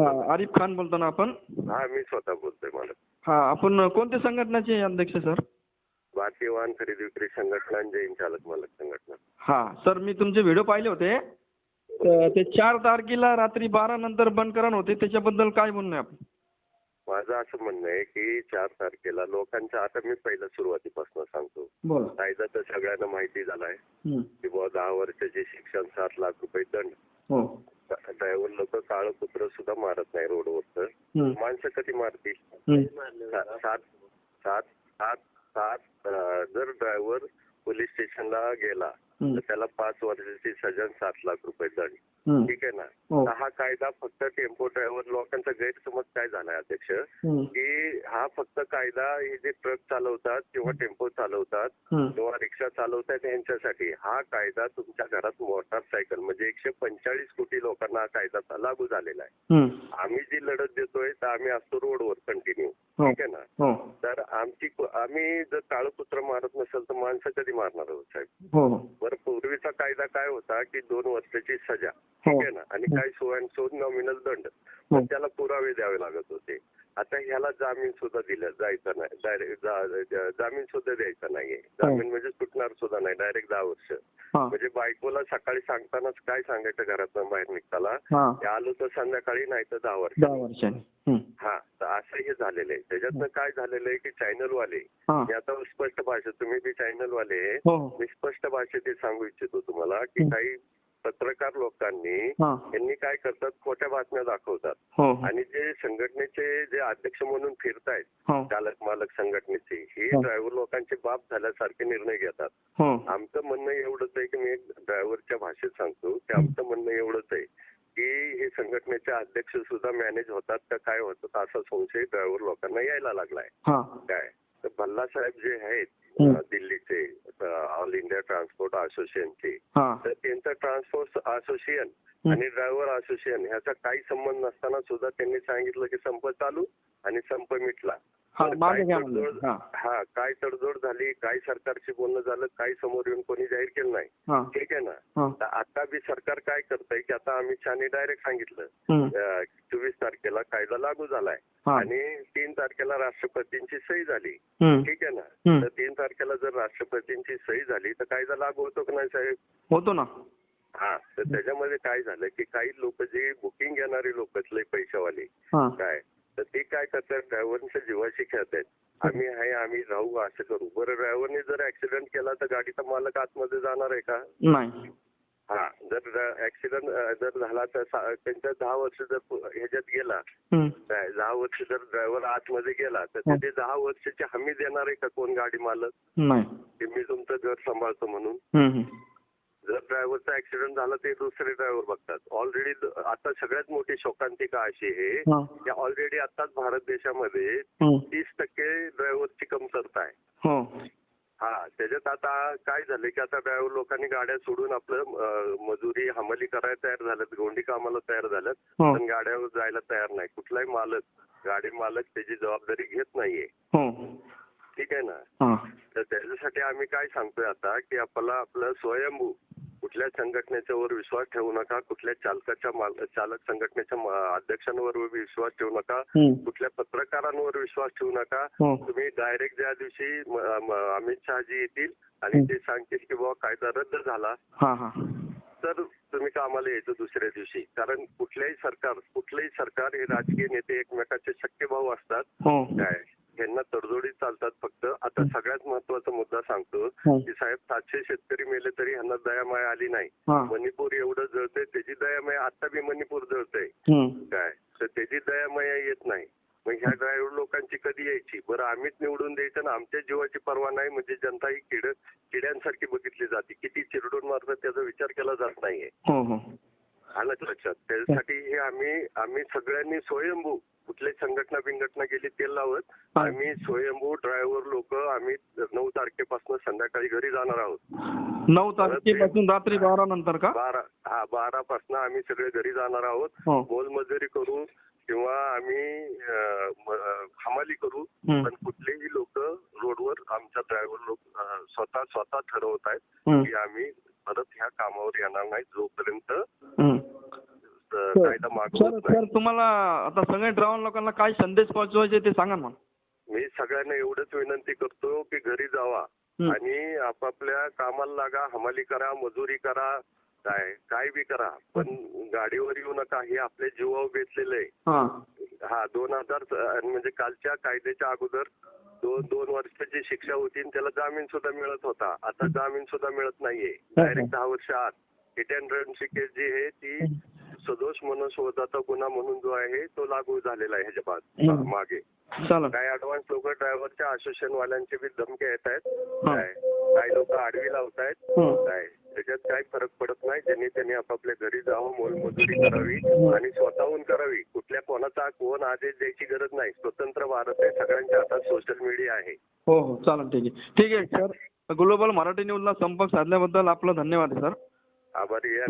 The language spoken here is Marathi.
हा आरिफ खान बोलतो ना आपण? हा मी स्वतः बोलतोय मला हा आपण कोणत्या संघटनेचे अध्यक्ष सर? भारतीय वाहन खरेदी विक्री संघटना आणि जैन चालक मालक संघटना. हा सर मी तुमचे व्हिडिओ पाहिले होते. तर ते चार तारखेला रात्री बारा नंतर बंद करण होते. त्याच्याबद्दल काय म्हणणं आहे आपण? माझं असं म्हणणं आहे की चार तारखेला लोकांच्या आता मी पहिलं सुरुवातीपासून सांगतो. बोला. कायदा तर सगळ्यांना माहिती झालाय. हम्म. की बुवा दहा वर्षाचे शिक्षण सात लाख रुपये दंड. हो. लोक काळं कुत्र सुद्धा मारत नाही रोडवर. माणसं कधी मारतील सात सात सात सात जर ड्रायव्हर पोलीस स्टेशनला गेला. तर त्याला पाच वर्षाची सजा आणि सात लाख रुपये दंड. ठीक आहे ना हो. तर हा कायदा फक्त टेम्पो ड्रायव्हर लोकांचा गैरसमज काय झालाय अध्यक्ष. की हा फक्त कायदा हे जे ट्रक चालवतात किंवा टेम्पो चालवतात. किंवा रिक्षा चालवतात यांच्यासाठी हा कायदा तुमच्या घरात मोटारसायकल म्हणजे एकशे पंचेचाळीस कोटी लोकांना हा कायदा लागू झालेला आहे. आम्ही जी लढत देतोय तर आम्ही असतो रोडवर कंटिन्यू हो. ठीक आहे ना हो तर आमची आम्ही जर काळं कुत्र मारत नसेल तर माणसं कधी मारणार आहोत साहेब बरं पूर्वीचा कायदा काय होता की दोन वर्षाची सजा हो. ठीक आहे ना? आणि काही सो अँड सो नॉमिनल दंड. पण त्याला पुरावे द्यावे लागत होते. आता ह्याला जामीन सुद्धा दिलं जायचं नाही डायरेक्ट जामीन सुद्धा द्यायचा नाहीये. जामीन म्हणजे सुटणार सुद्धा नाही डायरेक्ट दहा वर्ष. म्हणजे बायकोला सकाळी सांगतानाच काय सांगायचं घरातून बाहेर निघताना ते आलो तर संध्याकाळी नाही तर दहा वर्ष. हा तर असं हे झालेलं आहे. त्याच्यातनं काय झालेलं आहे की चॅनल वाले हा मी आता स्पष्ट भाषेत तुम्ही बी चॅनल वाले आहे. हो हो. मी स्पष्ट भाषेत हे सांगू इच्छितो तुम्हाला की. काही पत्रकार लोकांनी हा. यांनी काय करतात? खोट्या बातम्या दाखवतात. हो हो. आणि जे संघटनेचे जे अध्यक्ष म्हणून फिरतायत हो. चालक मालक संघटनेचे हे हो. ड्रायव्हर लोकांचे बाप झाल्यासारखे निर्णय घेतात. हो. आमचं म्हणणं एवढंच आहे की मी एक ड्रायव्हरच्या भाषेत सांगतो की आमचं म्हणणं एवढंच आहे की हे संघटनेचे अध्यक्ष सुद्धा मॅनेज होतात का काय होतात असा संशय ड्रायव्हर लोकांना यायला लागलाय. हा. काय? तर भल्ला साहेब जे आहेत दिल्लीचे ऑल इंडिया ट्रान्सपोर्ट असोसिएशनचे तर त्यांचं ट्रान्सपोर्ट असोसिएशन. आणि ड्रायव्हर असोसिएशन ह्याचा काही संबंध नसताना सुद्धा त्यांनी सांगितलं की संप चालू आणि संप मिटला. हा काय तडजोड काय झाली काय सरकारशी बोलणं झालं काही समोर येऊन कोणी जाहीर केलं नाही. ठीक आहे ना? आता बी सरकार काय करतंय की आता अमित शहाने डायरेक्ट सांगितलं. तारखेला कायदा लागू झालाय. आणि तीन तारखेला राष्ट्रपतींची सही झाली. ठीक आहे ना. तर तीन तारखेला जर राष्ट्रपतींची सही झाली तर कायदा लागू होतो की नाही साहेब? होतो ना. हा तर त्याच्यामध्ये काय झालं की काही लोक जे बुकिंग घेणारे लोक पैशावाले काय? तर ते काय करतात ड्रायव्हरच्या जीवाशी खेळतात. आम्ही आहे आम्ही राहू असं करू. बरं ड्रायव्हरने जर ऍक्सिडेंट केला तर गाडीचा मालक आतमध्ये जाणार आहे का? नाही. हा जर ऍक्सिडेंट जर झाला तर त्यांच्या दहा वर्ष जर ह्याच्यात गेला दहा वर्ष जर ड्रायव्हर आतमध्ये गेला तर त्याची दहा वर्षाची हमी देणार आहे का कोण गाडी मालक? की मी तुमचं घर सांभाळतो म्हणून. जर ड्रायव्हरचा ऍक्सिडेंट झाला ते दुसरे ड्रायव्हर बघतात. ऑलरेडी आता सगळ्यात मोठी शोकांतिका अशी आहे हा. की ऑलरेडी आताच भारत देशामध्ये. तीस टक्के ड्रायव्हरची कमतरता आहे. हो त्याच्यात आता काय झालं की आता ड्रायव्हर लोकांनी गाड्या सोडून आपलं मजुरी हमाली करायला तयार झाल्यात गोंडी कामाला तयार झाल्यात. हो. पण गाड्यावर जायला तयार नाही. कुठलाही मालक गाडी मालक त्याची जबाबदारी घेत नाहीये. हो. ठीक आहे ना? हा. तर त्याच्यासाठी आम्ही काय सांगतोय आता की आपल्याला आपलं स्वयंभू कुठल्या संघटनेच्या वर विश्वास ठेवू नका कुठल्या चालकाच्या माल- चालक संघटनेच्या म- अध्यक्षांवर विश्वास ठेवू नका हम्म. कुठल्या पत्रकारांवर विश्वास ठेवू नका. हो. तुम्ही डायरेक्ट ज्या दिवशी म- म- अमित शहाजी येतील आणि. ते सांगतील की बाबा कायदा रद्द झाला. हा हा तर तुम्ही कामाला यायचं दुसऱ्या दिवशी. कारण कुठल्याही सरकार कुठलंही सरकार हे राजकीय नेते एकमेकाचे शक्य भाऊ असतात. हो. काय? यांना तडजोडी चालतात फक्त. आता सगळ्यात महत्त्वाचा मुद्दा सांगतो हो. की साहेब सातशे शेतकरी मेले तरी ह्यांना दयामाय आली नाही. हा. मणिपूर एवढं जळतंय त्याची दयामाय आता बी मणिपूर जळतंय. हम्म. काय? तर त्याची दयामाया येत नाही. मग ह्या ड्रायव्हर लोकांची कधी यायची? बरं आम्हीच निवडून द्यायचं ना. आमच्या जीवाची पर्वा नाही म्हणजे जनता ही किड किड्यांसारखी बघितली जाते. किती चिरडून मारतात त्याचा विचार केला जात नाहीये. हो हो. आलं का लक्षात. त्यासाठी हे आम्ही आम्ही सगळ्यांनी स्वयंभू कुठली संघटना बिंगटना गेली तेल लावत. आम्ही स्वयंभू ड्रायव्हर लोक आम्ही नऊ तारखेपासून संध्याकाळी घरी जाणार आहोत नऊ तारखेपासून रात्री बारा नंतर का बारा हा बारा पासून आम्ही सगळे घरी जाणार आहोत हो मोलमजुरी करू किंवा आम्ही हमाली करू. पण कुठलेही लोक रोडवर आमच्या ड्रायव्हर लोक अं, स्वतः स्वतः ठरवत आहेत हम्म. की आम्ही परत ह्या कामावर येणार नाही जोपर्यंत हम्म. सर कायदा सर मागवत सर नाही. तुम्हाला आता सगळ्या ड्रायव्हर लोकांना काय संदेश पोहोचवायचे ते सांगा ना मी सगळ्यांना एवढंच विनंती करतो की घरी जावा. हं. आणि आपापल्या कामाला लागा हमाली करा मजुरी करा काय काय बी करा. पण गाडीवर येऊ नका हे आपल्या जीवावर बेतलेलं आहे. हा. हा दोन हजार स- म्हणजे कालच्या कायद्याच्या अगोदर दोन दोन वर्षाची शिक्षा होती आणि त्याला जामीन सुद्धा मिळत होता. आता जामीन सुद्धा मिळत नाहीये. डायरेक्ट दहा वर्ष आत. हिट अँड रनची केस जी आहे ती सदोष मनस्वदाचा गुन्हा म्हणून जो आहे तो लागू झालेला आहे ह्याच्या बाद-. मागे. काही ऍडव्हान्स लोक ड्रायव्हरच्या असोसिएशन वाल्यांचे बी धमक्या येत आहेत. काय काही लोक आडवी लावतायत हं. काय त्याच्यात काही फरक पडत नाही. त्यांनी त्यांनी आपापल्या घरी जावं मोलमजुरी करावी आणि स्वतःहून करावी. कुठल्या कोणाचा कोण आदेश द्यायची गरज नाही. स्वतंत्र भारत आहे सगळ्यांच्या हातात सोशल मीडिया आहे. हो हो. चालेल ठीक आहे. ठीक आहे सर. ग्लोबल मराठी न्यूजला संपर्क साधल्याबद्दल आपलं धन्यवाद आहे सर. आभारी